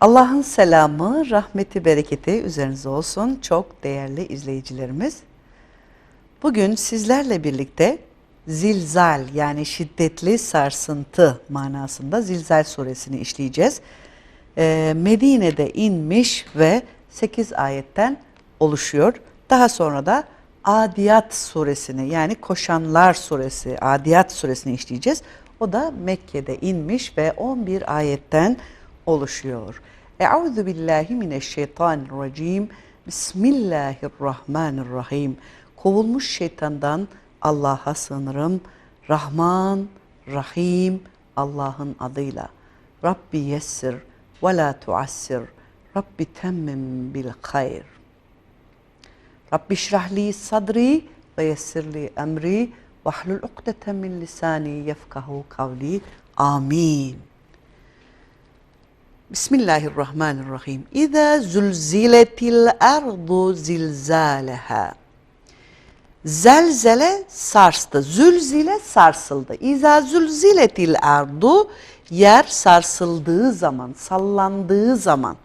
Allah'ın selamı, rahmeti, bereketi üzerinize olsun çok değerli izleyicilerimiz. Bugün sizlerle birlikte zilzal yani şiddetli sarsıntı manasında Zilzal suresini işleyeceğiz. Ee, Medine'de inmiş ve 8 ayetten oluşuyor. Daha sonra da Adiyat suresini yani Koşanlar suresi, Adiyat suresini işleyeceğiz. O da Mekke'de inmiş ve 11 ayetten oluşuyor. Euzu billahi mineşşeytanirracim. Bismillahirrahmanirrahim. Kovulmuş şeytandan Allah'a sığınırım. Rahman, Rahim Allah'ın adıyla. Rabbi yessir ve la tuassir. Rabbi temmim bil hayr. Rabbi şrahli sadri ve yessirli emri ve hlul ukdeten min lisani yefkahu kavli. Amin. Bismillahirrahmanirrahim. İza zulziletil ardu zilzaleha. Zelzele sarstı. Zülzile sarsıldı. İza zulziletil ardu yer sarsıldığı zaman, sallandığı zaman.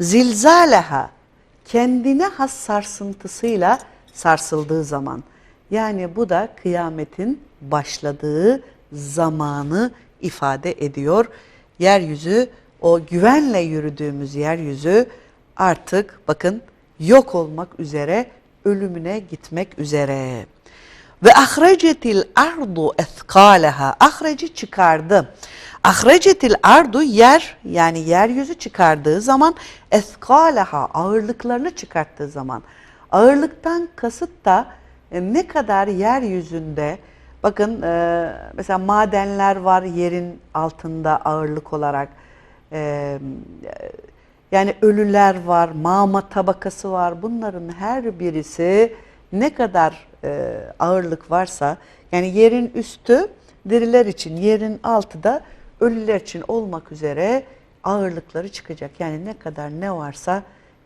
Zilzaleha kendine has sarsıntısıyla sarsıldığı zaman. Yani bu da kıyametin başladığı zamanı ifade ediyor. Yeryüzü o güvenle yürüdüğümüz yeryüzü artık bakın yok olmak üzere, ölümüne gitmek üzere. Ve ahrecetil ardu ethkaleha. Ahreci çıkardı. Ahrecetil ardu yer yani yeryüzü çıkardığı zaman ethkaleha ağırlıklarını çıkarttığı zaman. Ağırlıktan kasıt da e, ne kadar yeryüzünde bakın e, mesela madenler var yerin altında ağırlık olarak. E, yani ölüler var, mağma tabakası var. Bunların her birisi ne kadar e, ağırlık varsa yani yerin üstü diriler için, yerin altı da ölüler için olmak üzere ağırlıkları çıkacak. Yani ne kadar ne varsa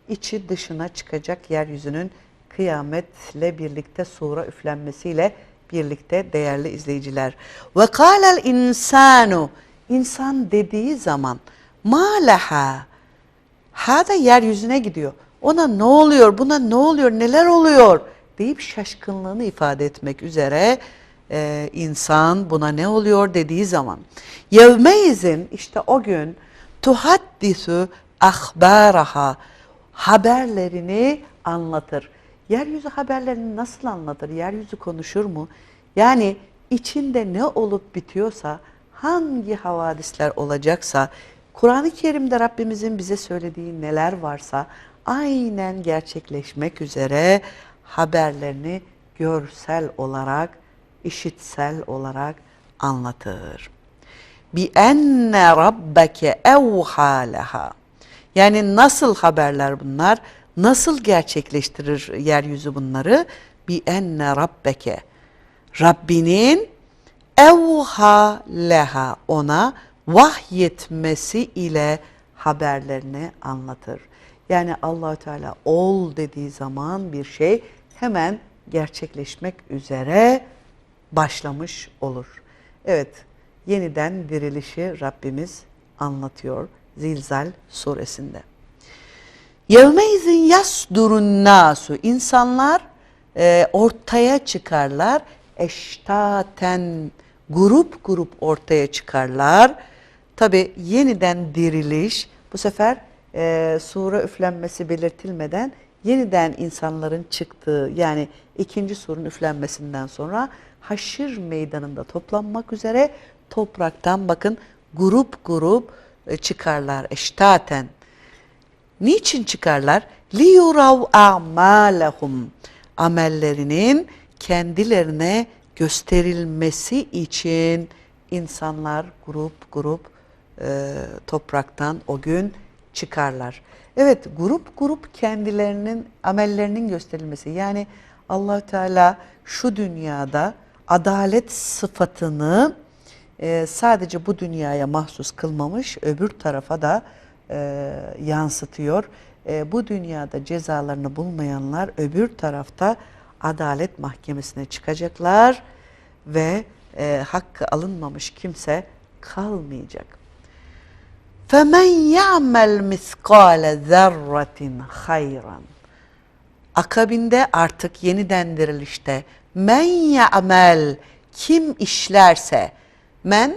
içi dışına çıkacak yeryüzünün kıyametle birlikte sura üflenmesiyle birlikte değerli izleyiciler. Ve kâlel insanu insan dediği zaman ma laha ha da yeryüzüne gidiyor. Ona ne oluyor, buna ne oluyor, neler oluyor deyip şaşkınlığını ifade etmek üzere e, insan buna ne oluyor dediği zaman. Yevmeizin işte o gün tuhaddisu ahbaraha haberlerini anlatır. Yeryüzü haberlerini nasıl anlatır? Yeryüzü konuşur mu? Yani içinde ne olup bitiyorsa, hangi havadisler olacaksa, Kur'an-ı Kerim'de Rabbimizin bize söylediği neler varsa aynen gerçekleşmek üzere haberlerini görsel olarak, işitsel olarak anlatır. Bi enne rabbeke evha leha. Yani nasıl haberler bunlar? Nasıl gerçekleştirir yeryüzü bunları? Bi enne rabbeke. Rabbinin evha leha ona vahyetmesi ile haberlerini anlatır. Yani Allahü Teala ol dediği zaman bir şey hemen gerçekleşmek üzere başlamış olur. Evet, yeniden dirilişi Rabbimiz anlatıyor Zilzal suresinde. Yevmeizin yasdurun nasu. İnsanlar e, ortaya çıkarlar. Eştaten grup grup ortaya çıkarlar. Tabi yeniden diriliş bu sefer e, sura üflenmesi belirtilmeden yeniden insanların çıktığı yani ikinci surun üflenmesinden sonra haşir meydanında toplanmak üzere topraktan bakın grup grup e, çıkarlar eştaten. Niçin çıkarlar? liyurav a'malahum amellerinin kendilerine gösterilmesi için insanlar grup grup e, topraktan o gün çıkarlar. Evet grup grup kendilerinin amellerinin gösterilmesi yani allah Teala şu dünyada adalet sıfatını e, sadece bu dünyaya mahsus kılmamış öbür tarafa da e, yansıtıyor. E, bu dünyada cezalarını bulmayanlar öbür tarafta adalet mahkemesine çıkacaklar ve e, hakkı alınmamış kimse kalmayacak. فَمَنْ يَعْمَلْ مِثْقَالَ ذَرَّةٍ خَيْرًا Akabinde artık yeniden dirilişte men ya'mel kim işlerse men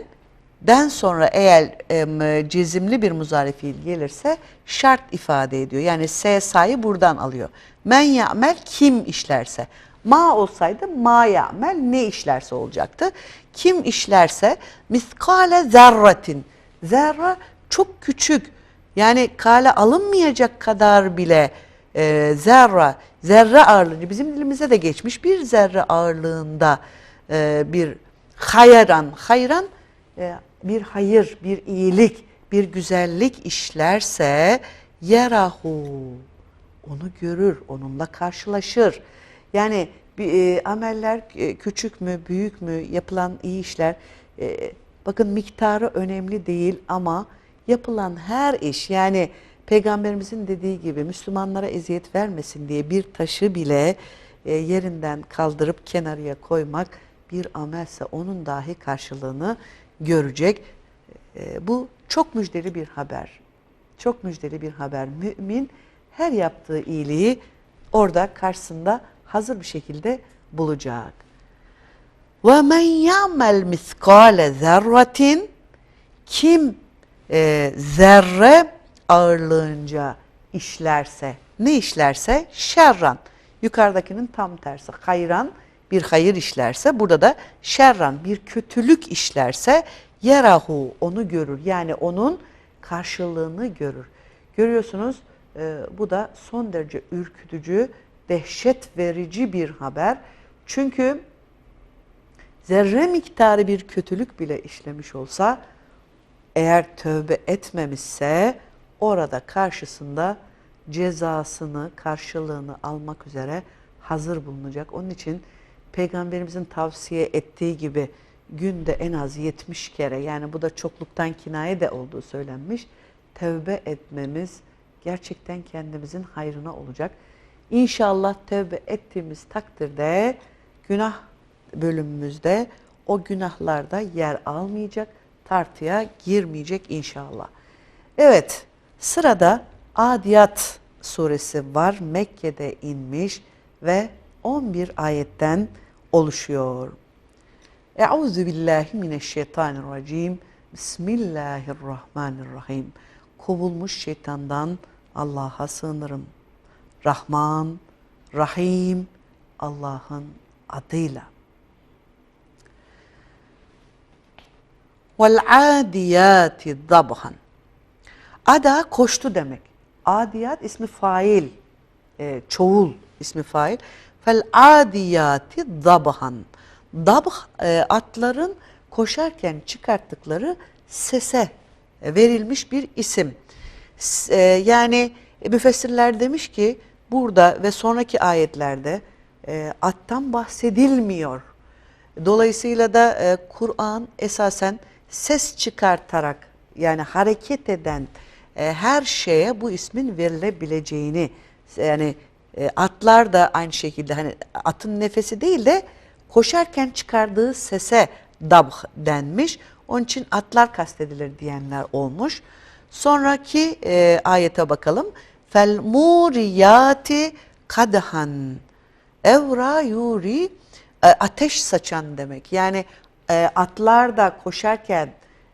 den sonra eğer em, cezimli bir muzari fiil gelirse şart ifade ediyor. Yani S sayı buradan alıyor. Men ya'mel kim işlerse. Ma olsaydı ma ya'mel ne işlerse olacaktı. Kim işlerse miskale zerratin. Zerra çok küçük. Yani kale alınmayacak kadar bile e, zerra, zerre ağırlığı bizim dilimize de geçmiş bir zerre ağırlığında e, bir hayran, hayran e, bir hayır, bir iyilik, bir güzellik işlerse yerahu onu görür, onunla karşılaşır. Yani e, ameller e, küçük mü, büyük mü, yapılan iyi işler, e, bakın miktarı önemli değil ama yapılan her iş yani peygamberimizin dediği gibi Müslümanlara eziyet vermesin diye bir taşı bile e, yerinden kaldırıp kenarıya koymak bir amelse onun dahi karşılığını görecek. E, bu çok müjdeli bir haber. Çok müjdeli bir haber. Mümin her yaptığı iyiliği orada karşısında hazır bir şekilde bulacak. Ve men ya'mel miskale kim e, zerre ağırlığınca işlerse, ne işlerse? Şerran. Yukarıdakinin tam tersi. Hayran bir hayır işlerse, burada da şerran bir kötülük işlerse yerahu onu görür. Yani onun karşılığını görür. Görüyorsunuz e, bu da son derece ürkütücü, dehşet verici bir haber. Çünkü zerre miktarı bir kötülük bile işlemiş olsa eğer tövbe etmemişse orada karşısında cezasını, karşılığını almak üzere hazır bulunacak. Onun için Peygamberimizin tavsiye ettiği gibi günde en az 70 kere yani bu da çokluktan kinaye de olduğu söylenmiş. Tövbe etmemiz gerçekten kendimizin hayrına olacak. İnşallah tövbe ettiğimiz takdirde günah bölümümüzde o günahlarda yer almayacak, tartıya girmeyecek inşallah. Evet, sırada Adiyat suresi var. Mekke'de inmiş ve 11 ayetten oluşuyor. Euzu billahi mineşşeytanirracim. Bismillahirrahmanirrahim. Kovulmuş şeytandan Allah'a sığınırım. Rahman, Rahim Allah'ın adıyla. Vel adiyati dabhan. Ada koştu demek. Adiyat ismi fail, e, çoğul ismi fail. Fel adiyati dabhan. Dabh e, atların koşarken çıkarttıkları sese verilmiş bir isim. E, yani müfessirler demiş ki burada ve sonraki ayetlerde e, attan bahsedilmiyor. Dolayısıyla da e, Kur'an esasen ses çıkartarak yani hareket eden e, her şeye bu ismin verilebileceğini yani e, atlar da aynı şekilde hani atın nefesi değil de koşarken çıkardığı sese dabh denmiş. Onun için atlar kastedilir diyenler olmuş. Sonraki e, ayete bakalım. Fel muriyati kadhan evra yuri e, ateş saçan demek. Yani e, atlar da koşarken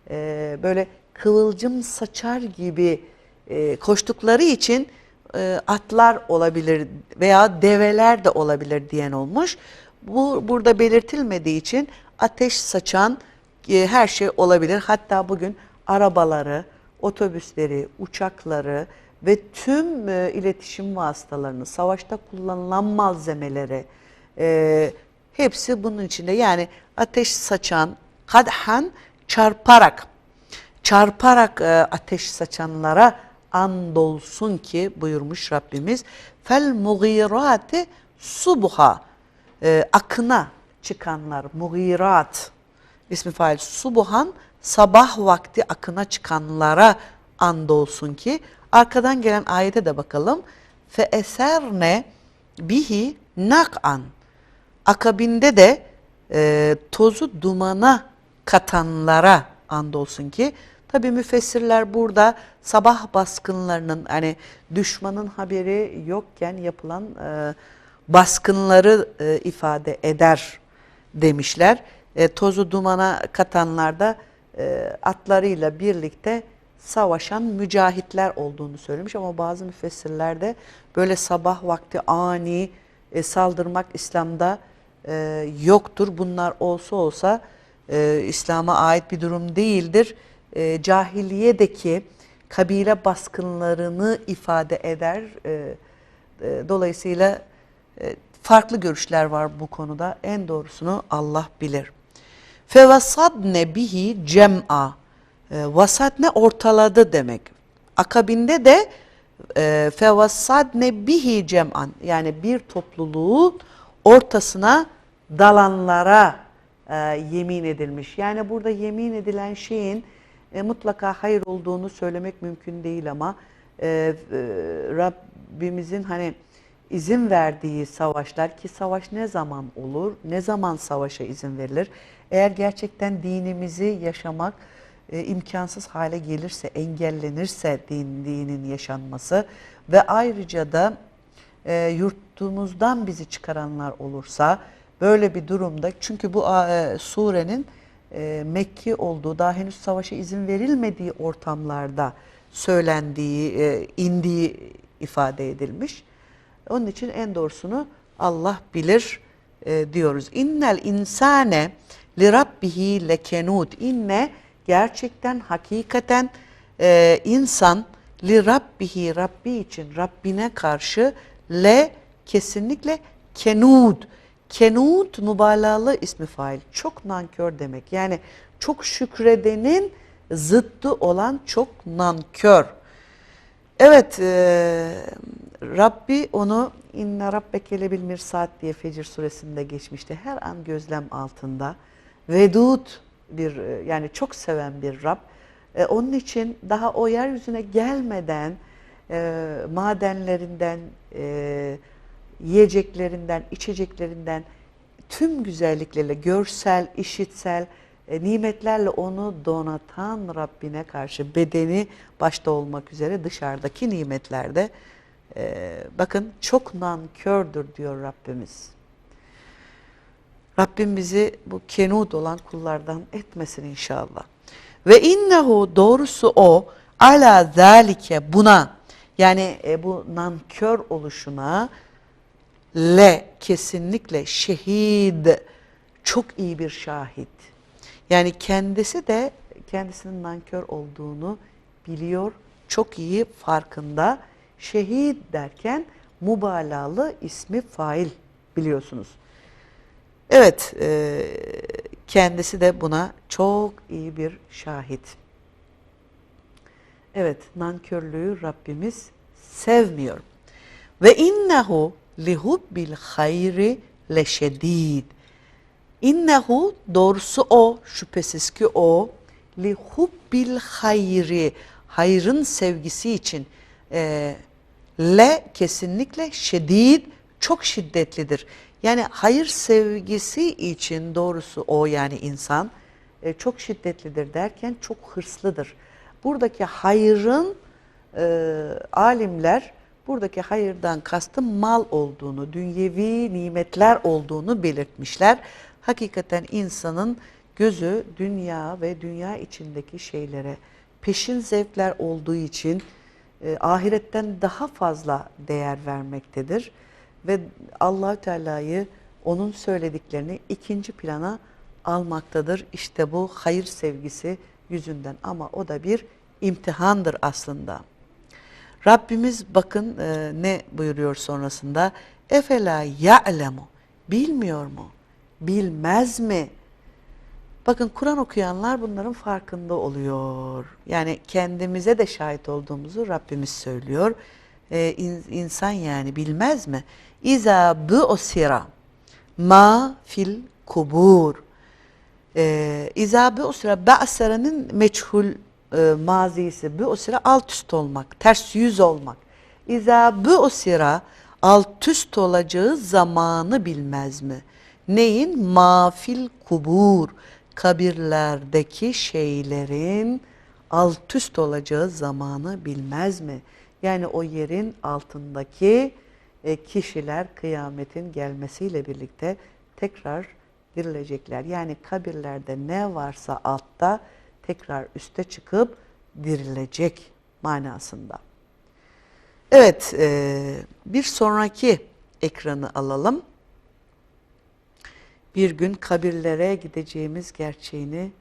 e, böyle kıvılcım saçar gibi e, koştukları için e, atlar olabilir veya develer de olabilir diyen olmuş. Bu burada belirtilmediği için ateş saçan e, her şey olabilir. Hatta bugün arabaları, otobüsleri, uçakları ve tüm e, iletişim vasıtalarını, savaşta kullanılan malzemeleri e, hepsi bunun içinde. Yani ateş saçan, kadhan çarparak, çarparak e, ateş saçanlara andolsun ki buyurmuş Rabbimiz. Fel mugirati subha e, akına çıkanlar, mugirat ismi fail subuhan sabah vakti akına çıkanlara andolsun ki arkadan gelen ayete de bakalım. Fe eserne bihi nak'an akabinde de e, tozu dumana katanlara andolsun ki Tabi müfessirler burada sabah baskınlarının hani düşmanın haberi yokken yapılan e, baskınları e, ifade eder demişler. E, tozu dumana katanlar da e, atlarıyla birlikte savaşan mücahitler olduğunu söylemiş ama bazı müfessirler de böyle sabah vakti ani e, saldırmak İslam'da e, yoktur. Bunlar olsa olsa e, İslam'a ait bir durum değildir. E, cahiliyedeki kabile baskınlarını ifade eder. E, e, dolayısıyla e, farklı görüşler var bu konuda. En doğrusunu Allah bilir. Fevasadne bihi cem'a. E, vasat ne ortaladı demek. Akabinde de e, fevasadne bihi cem'an yani bir topluluğun ortasına dalanlara e, yemin edilmiş. Yani burada yemin edilen şeyin e, mutlaka hayır olduğunu söylemek mümkün değil ama e, e, Rabbimizin hani izin verdiği savaşlar ki savaş ne zaman olur, ne zaman savaşa izin verilir? Eğer gerçekten dinimizi yaşamak e, imkansız hale gelirse, engellenirse din, dinin yaşanması ve ayrıca da e, yurtumuzdan bizi çıkaranlar olursa böyle bir durumda çünkü bu e, surenin e, Mekki olduğu daha henüz savaşa izin verilmediği ortamlarda söylendiği, e, indiği ifade edilmiş. Onun için en doğrusunu Allah bilir diyoruz. İnnel insane li rabbihi lekenud. İnne gerçekten hakikaten insan li rabbihi Rabbi için Rabbine karşı le kesinlikle kenud. Kenud mübalağalı ismi fail. Çok nankör demek. Yani çok şükredenin zıttı olan çok nankör. Evet, e, Rabbi onu inne rabbeke bil mirsat diye Fecir suresinde geçmişti. Her an gözlem altında. Vedud bir e, yani çok seven bir Rab. E, onun için daha o yeryüzüne gelmeden e, madenlerinden, e, yiyeceklerinden, içeceklerinden tüm güzelliklerle görsel, işitsel e, nimetlerle onu donatan Rabbine karşı bedeni başta olmak üzere dışarıdaki nimetlerde e, bakın çok nankördür diyor Rabbimiz. Rabbim bizi bu kenud olan kullardan etmesin inşallah. Ve innehu doğrusu o ala zalike buna yani e, bu nankör oluşuna le kesinlikle şehid çok iyi bir şahit. Yani kendisi de kendisinin nankör olduğunu biliyor, çok iyi farkında. Şehit derken mübalağalı ismi fail biliyorsunuz. Evet, e, kendisi de buna çok iyi bir şahit. Evet, nankörlüğü Rabbimiz sevmiyor. Ve innehu lihubbil hayri leşedid. İnnehu doğrusu o, şüphesiz ki o lihubbil hayri, hayrın sevgisi için e, le kesinlikle şedid, çok şiddetlidir. Yani hayır sevgisi için doğrusu o yani insan e, çok şiddetlidir derken çok hırslıdır. Buradaki hayrın e, alimler buradaki hayırdan kastı mal olduğunu, dünyevi nimetler olduğunu belirtmişler. Hakikaten insanın gözü dünya ve dünya içindeki şeylere peşin zevkler olduğu için e, ahiretten daha fazla değer vermektedir ve Allahü Teala'yı onun söylediklerini ikinci plana almaktadır. İşte bu hayır sevgisi yüzünden ama o da bir imtihandır aslında. Rabbimiz bakın e, ne buyuruyor sonrasında? Efela ya'lemu. Bilmiyor mu? Bilmez mi? Bakın Kur'an okuyanlar bunların farkında oluyor. Yani kendimize de şahit olduğumuzu Rabbimiz söylüyor. Ee, in, insan yani bilmez mi? İza bu'sira ma fil kubur. Ee, İza bu'sira ba'sara'nın meçhul e, mazisi. Bu'sira alt üst olmak, ters yüz olmak. İza bu'sira alt üst olacağı zamanı bilmez mi? Neyin? Mafil kubur kabirlerdeki şeylerin alt üst olacağı zamanı bilmez mi? Yani o yerin altındaki e, kişiler kıyametin gelmesiyle birlikte tekrar dirilecekler. Yani kabirlerde ne varsa altta tekrar üste çıkıp dirilecek manasında. Evet, e, bir sonraki ekranı alalım. Bir gün kabirlere gideceğimiz gerçeğini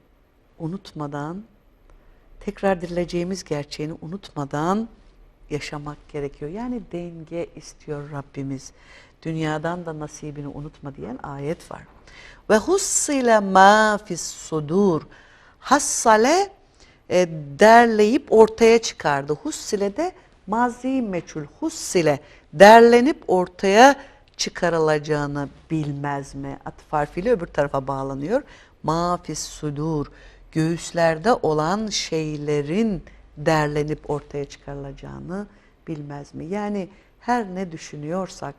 unutmadan, tekrar dirileceğimiz gerçeğini unutmadan yaşamak gerekiyor. Yani denge istiyor Rabbimiz. Dünyadan da nasibini unutma diyen ayet var. Ve hussile ma fis sudur. Hassale e, derleyip ortaya çıkardı. Hussile de mazi meçhul. Hussile derlenip ortaya çıkarılacağını bilmez mi? Atıf harfiyle öbür tarafa bağlanıyor. Ma fis sudur. Göğüslerde olan şeylerin derlenip ortaya çıkarılacağını bilmez mi? Yani her ne düşünüyorsak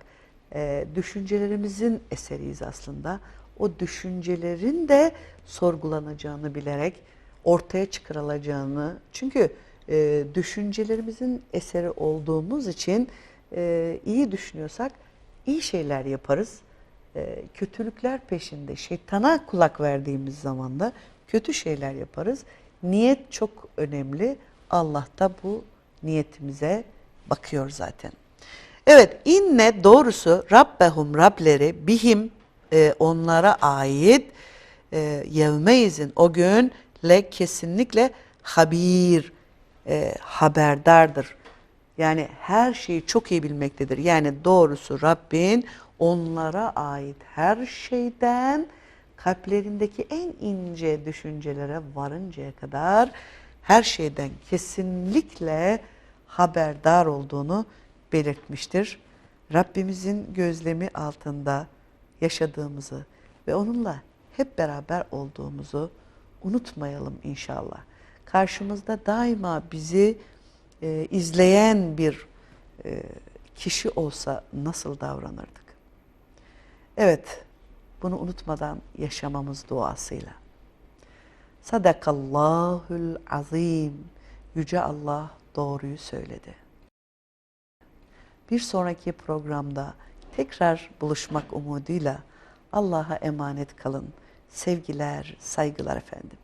e, düşüncelerimizin eseriyiz aslında. O düşüncelerin de sorgulanacağını bilerek ortaya çıkarılacağını çünkü e, düşüncelerimizin eseri olduğumuz için e, iyi düşünüyorsak iyi şeyler yaparız. E, kötülükler peşinde şeytana kulak verdiğimiz zaman da kötü şeyler yaparız. Niyet çok önemli. Allah da bu niyetimize bakıyor zaten. Evet inne doğrusu Rabbehum Rableri bihim e, onlara ait e, yevmeyizin o gün le kesinlikle habir e, haberdardır. Yani her şeyi çok iyi bilmektedir. Yani doğrusu Rabbin onlara ait her şeyden kalplerindeki en ince düşüncelere varıncaya kadar her şeyden kesinlikle haberdar olduğunu belirtmiştir. Rabbimizin gözlemi altında yaşadığımızı ve onunla hep beraber olduğumuzu unutmayalım inşallah. Karşımızda daima bizi e, izleyen bir e, kişi olsa nasıl davranırdık? Evet, bunu unutmadan yaşamamız duasıyla. Sadakallahul azim. Yüce Allah doğruyu söyledi. Bir sonraki programda tekrar buluşmak umuduyla Allah'a emanet kalın. Sevgiler, saygılar efendim.